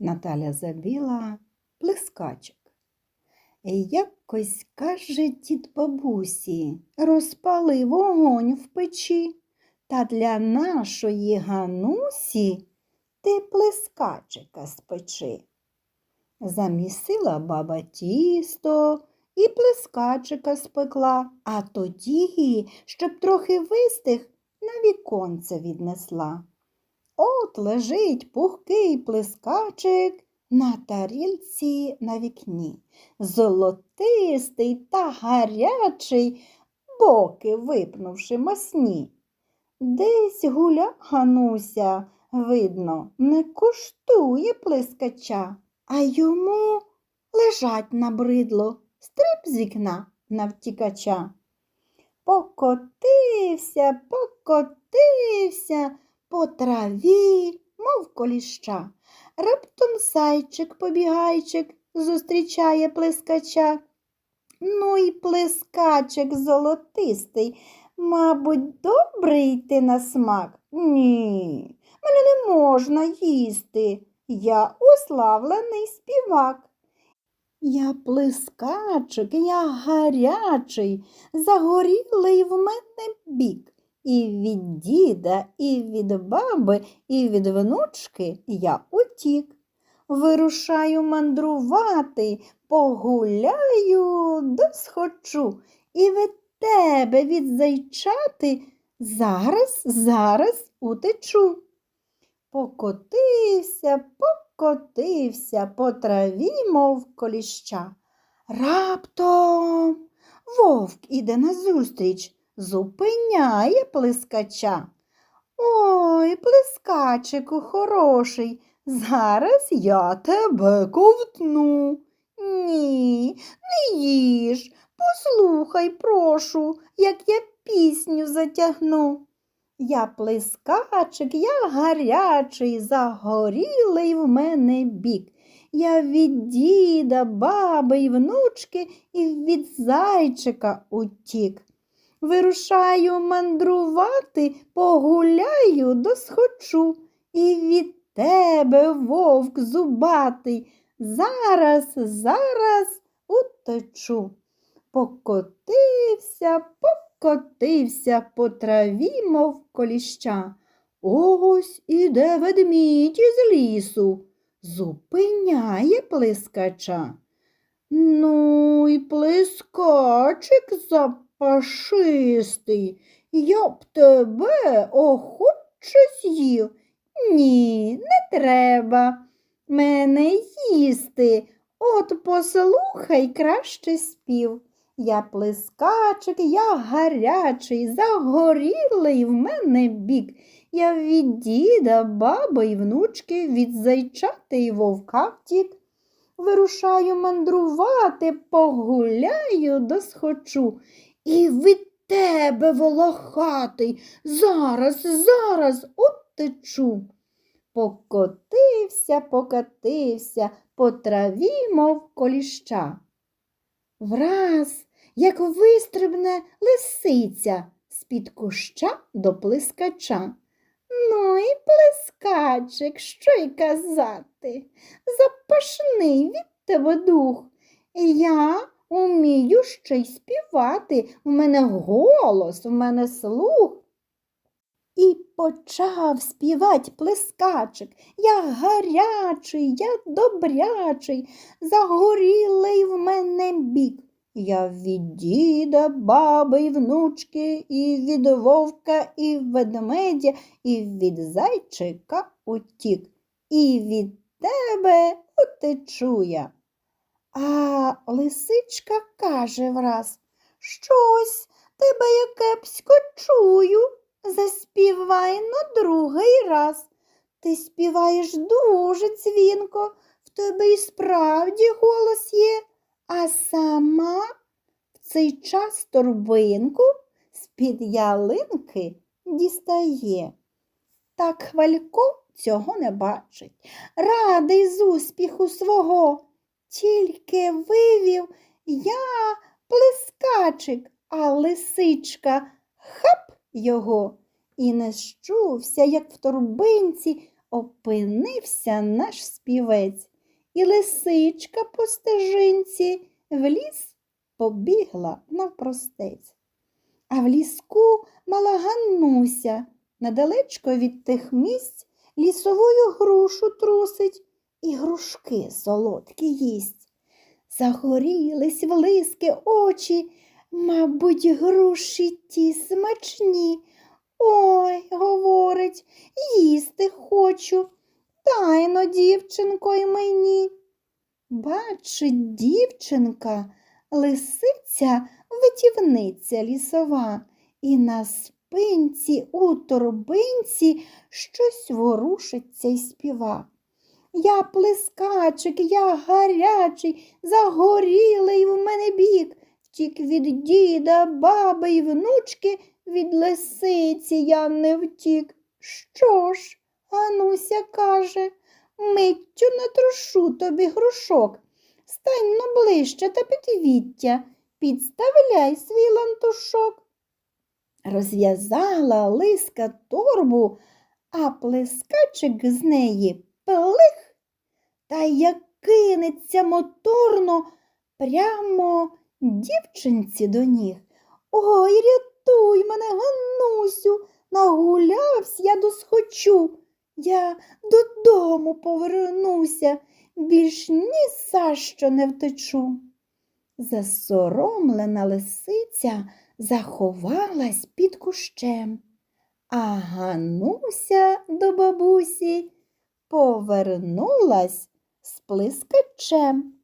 Наталя забіла плескачик. Якось каже дід бабусі, розпали вогонь в печі, та для нашої ганусі ти плескачика спечи. Замісила баба тісто і плескачика спекла, а тоді, щоб трохи вистиг, на віконце віднесла. От лежить пухкий плескачик на тарілці на вікні, золотистий та гарячий, боки випнувши масні. Десь гуля Гануся, видно, не коштує плескача, а йому лежать набридло, стриб з вікна на втікача. Покотився, покотився по траві, мов коліща. Раптом зайчик побігайчик зустрічає плескача. Ну і плескачик золотистий, мабуть, добрий ти на смак? Ні, мене не можна їсти. Я уславлений співак. Я плескачик, я гарячий, загорілий в мене бік. І від діда, і від баби, і від внучки я утік. Вирушаю мандрувати, погуляю, досхочу. І від тебе від зайчати зараз, зараз утечу. Покотився, покотився по траві, мов коліща. Раптом вовк іде назустріч, зупиняє плескача. Ой, плескачику хороший, зараз я тебе ковтну. Ні, не їж, послухай, прошу, як я пісню затягну. Я плескачик, я гарячий, загорілий в мене бік. Я від діда, баби й внучки і від зайчика утік. Вирушаю мандрувати, погуляю, досхочу. І від тебе, вовк зубатий, зараз, зараз утечу. Покотився, покотився по траві, мов коліща. Ось іде ведмідь із лісу, зупиняє плескача. Ну й плескачик запашистий, я б тебе охоче з'їв. Ні, не треба мене їсти. От послухай краще спів. Я плескачик, я гарячий, загорілий в мене бік. Я від діда, баби й внучки, від зайчати й вовка втік. Вирушаю мандрувати, погуляю, досхочу. І від тебе, волохатий, зараз, зараз утечу. Покотився, покотився по траві, мов коліща. Враз, як вистрибне лисиця з-під куща до плескача. Ну і плескачик, що й казати, запашний від тебе дух. Я умію ще й співати, в мене голос, в мене слух. І почав співать плескачик. Я гарячий, я добрячий, загорілий в мене бік. Я від діда, баби й внучки, і від вовка, і ведмедя, і від зайчика утік, і від тебе утечу я. А лисичка каже враз, щось тебе я кепсько чую. Заспівай на другий раз. Ти співаєш дуже дзвінко, в тебе і справді голос є, а сама в цей час торбинку з-під ялинки дістає. Так хвалько цього не бачить, радий з успіху свого. Тільки вивів я плескачик, а лисичка хап його. І не щувся, як в торбинці опинився наш співець, і лисичка по стежинці в ліс побігла навпростець. А в ліску мала Ганнуся, недалечко від тих місць лісовою грушу трусить і грушки солодкі їсть. Загорілись в лиски очі, мабуть, груші ті смачні. Ой, говорить, їсти хочу. Тайно, дівчинко, й мені. Бачить дівчинка, лисиця витівниця лісова, і на спинці у торбинці щось ворушиться й співа. Я плескачик, я гарячий, загорілий в мене бік, втік від діда, баби й внучки, від лисиці я не втік. Що ж, Ануся каже, миттю натрушу тобі грушок. Стань но ближче та підвіття, підставляй свій лантушок. Розв'язала лиска торбу, а плескачик з неї пелих, та як кинеться моторно прямо дівчинці до ніг. Ой, рятуй мене, Ганусю, нагулявсь я досхочу. Я додому повернуся, більш ні за що не втечу. Засоромлена лисиця заховалась під кущем, а Гануся до бабусі повернулась з плискачем.